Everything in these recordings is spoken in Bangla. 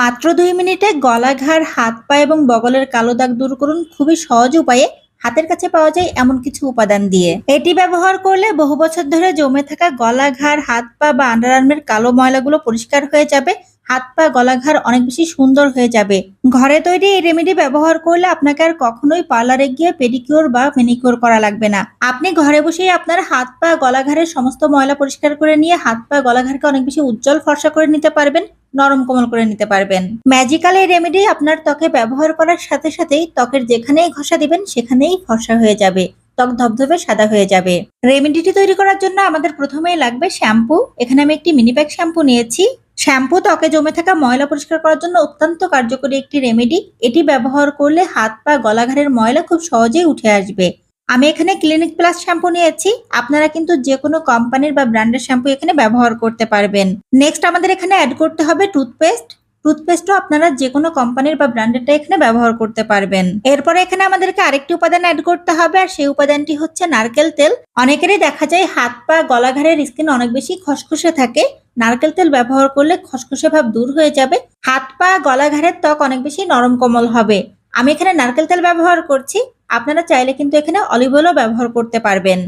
মাত্র দুই মিনিটে গলা ঘাড় হাত পা এবং বগলের কালো দাগ দূর করুন। খুবই সহজ উপায়ে হাতের কাছে পাওয়া যায় এমন কিছু উপাদান দিয়ে। এটি ব্যবহার করলে বহু বছর ধরে জমে থাকা গলা ঘাড় হাত পা বা আন্ডারআর্মের কালো ময়লাগুলো পরিষ্কার হয়ে যাবে। হাত পা গলা ঘাড় অনেক বেশি সুন্দর হয়ে যাবে। ঘরে তৈরি এই রেমেডি ব্যবহার করলে আপনাকে আর কখনোই পার্লারে গিয়ে পেডিকিউর বা মেনিকিউর করা লাগবে না। আপনি ঘরে বসেই আপনার হাত পা গলা ঘাড়ের সমস্ত ময়লা পরিষ্কার করে নিয়ে হাত পা গলা ঘাড়কে অনেক বেশি উজ্জ্বল ফর্সা করে নিতে পারবেন। নরম কোমল করে নিতে পারবেন। ম্যাজিক্যাল এই রেমেডি আপনার ত্বকে ব্যবহার করার সাথে সাথেই ত্বকের যেখানেই ঘষা দিবেন, সেখানেই ফর্সা হয়ে যাবে। ত্বক ধবধবে, সাদা হয়ে যাবে। রেমেডিটি তৈরি করার জন্য আমাদের প্রথমেই লাগবে শ্যাম্পু। এখানে আমি একটি মিনি প্যাক শ্যাম্পু নিয়েছি। শ্যাম্পু ত্বকে জমে থাকা ময়লা পরিষ্কার করার জন্য অত্যন্ত কার্যকরী একটি রেমেডি এটি ব্যবহার করলে হাত পা গলাঘাড়ের ময়লা খুব সহজেই উঠে আসবে। আমি এখানে ক্লিনিক প্লাস শ্যাম্পু নিয়েছি। আপনারা কিন্তু যে কোনো কোম্পানির বা ব্র্যান্ডের শ্যাম্পু এখানে ব্যবহার করতে পারবেন। নেক্সট আমাদের এখানে অ্যাড করতে হবে টুথপেস্ট টুথপেস্টও আপনারা যে কোনো কোম্পানির বা ব্র্যান্ডেরটা এখানে ব্যবহার করতে পারবেন। এরপরে এখানে আমাদেরকে আরেকটি উপাদান অ্যাড করতে হবে, আর সেই উপাদানটি হচ্ছে নারকেল তেল। অনেকেরই দেখা যায় হাত পা, গলাঘাড়ের স্কিন অনেক বেশি খসখসে থাকে। নারকেল তেল ব্যবহার করলে খসখসে ভাব দূর হয়ে যাবে। হাত পা, গলাঘাড়ের ত্বক অনেক বেশি নরম কোমল হবে। আমি এখানে নারকেল তেল ব্যবহার করছি। আপনারা চাইলে কিন্তু এখানে অলিভ অয়েলও ব্যবহার করতে পারবেন।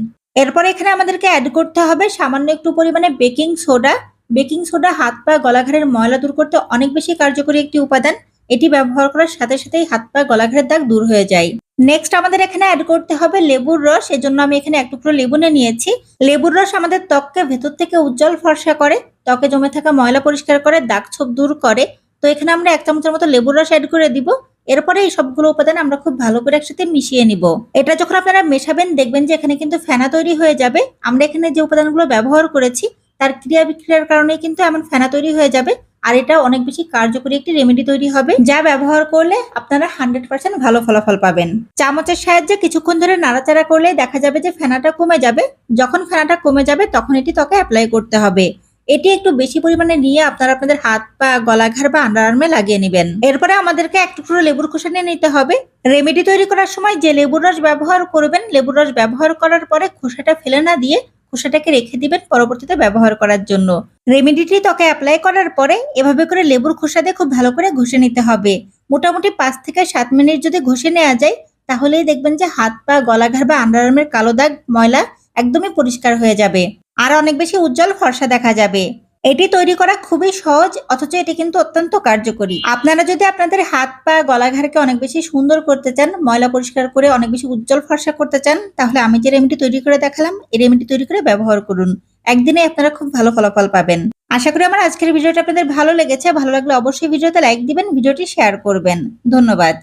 এরপর এখানে আমাদেরকে অ্যাড করতে হবে সামান্য একটু পরিমাণে বেকিং সোডা বেকিং সোডা হাত পা গলাঘাড়ের ময়লা দূর করতে অনেক বেশি কার্যকরী একটি উপাদান। এটি ব্যবহার করার সাথে সাথেই হাত পা গলাঘাড়ের দাগ দূর হয়ে যায়। নেক্সট আমাদের এখানে অ্যাড করতে হবে লেবুর রস। এজন্য আমি এখানে এক টুকরো লেবু নিয়ে নিয়েছি। লেবুর রস আমাদের ত্বককে ভেতর থেকে উজ্জ্বল ফর্সা করে। ত্বকে জমে থাকা ময়লা পরিষ্কার করে, দাগ ছোপ দূর করে। তো এখানে আমরা এক চামচের মতো লেবুর রস অ্যাড করে দিব। এরপরে এই সবগুলো উপাদান আমরা খুব ভালো করে একসাথে মিশিয়ে নিব। এটা যখন আপনারা মেশাবেন, দেখবেন যে এখানে কিন্তু ফেনা তৈরি হয়ে যাবে। আমরা এখানে যে উপাদানগুলো ব্যবহার করেছি, তার ক্রিয়া বিক্রিয়ার কারণে কিন্তু এমন ফেনা তৈরি হয়ে যাবে আর এটা অনেক বেশি কার্যকরী একটি রেমেডি তৈরি হবে, যা ব্যবহার করলে আপনারা হান্ড্রেড পার্সেন্ট ভালো ফলাফল পাবেন। চামচের সাহায্যে কিছুক্ষণ ধরে নাড়াচাড়া করলে দেখা যাবে যে ফেনাটা কমে যাবে। যখন ফেনাটা কমে যাবে, তখন এটি ত্বকে অ্যাপ্লাই করতে হবে। এটি একটু বেশি পরিমাণে নিয়ে আপনারা আপনাদের হাত পা গলাঘাড় বা আন্ডার আর্মে লাগিয়ে নেবেন। এরপরে আমাদেরকে এক টুকরো লেবুর খোসা নিয়ে নিতে হবে। রেমেডি তৈরি করার সময় যে লেবুর রস ব্যবহার করবেন, লেবুর রস ব্যবহার করার পরে খোসাটা ফেলে না দিয়ে খোসাটাকে রেখে দিবেন পরবর্তীতে ব্যবহার করার জন্য। রেমেডিটি ত্বকে অ্যাপ্লাই করার পরে এভাবে করে লেবুর খোসা দিয়ে খুব ভালো করে ঘষে নিতে হবে। মোটামুটি পাঁচ থেকে সাত মিনিট যদি ঘষে নেওয়া যায়, তাহলেই দেখবেন যে হাত পা গলাঘাড় বা আন্ডারআর্মের কালো দাগ, ময়লা একদমই পরিষ্কার হয়ে যাবে। আর অনেক বেশি উজ্জ্বল ফর্সা দেখা যাবে। এটি তৈরি করা খুবই সহজ, অথচ এটি কিন্তু অত্যন্ত কার্যকরী। আপনারা যদি আপনাদের হাত পা, গলাঘাড়কে অনেক বেশি সুন্দর করতে চান, ময়লা পরিষ্কার করে অনেক বেশি উজ্জ্বল ফর্সা করতে চান, তাহলে আমি যে রেমেডি তৈরি করে দেখালাম, এই রেমেডি তৈরি করে ব্যবহার করুন। একদিনে আপনারা খুব ভালো ফলাফল পাবেন। আশা করি আমার আজকের ভিডিওটা আপনাদের ভালো লেগেছে। ভালো লাগলে অবশ্যই ভিডিওতে লাইক দিবেন, ভিডিওটি শেয়ার করবেন। ধন্যবাদ।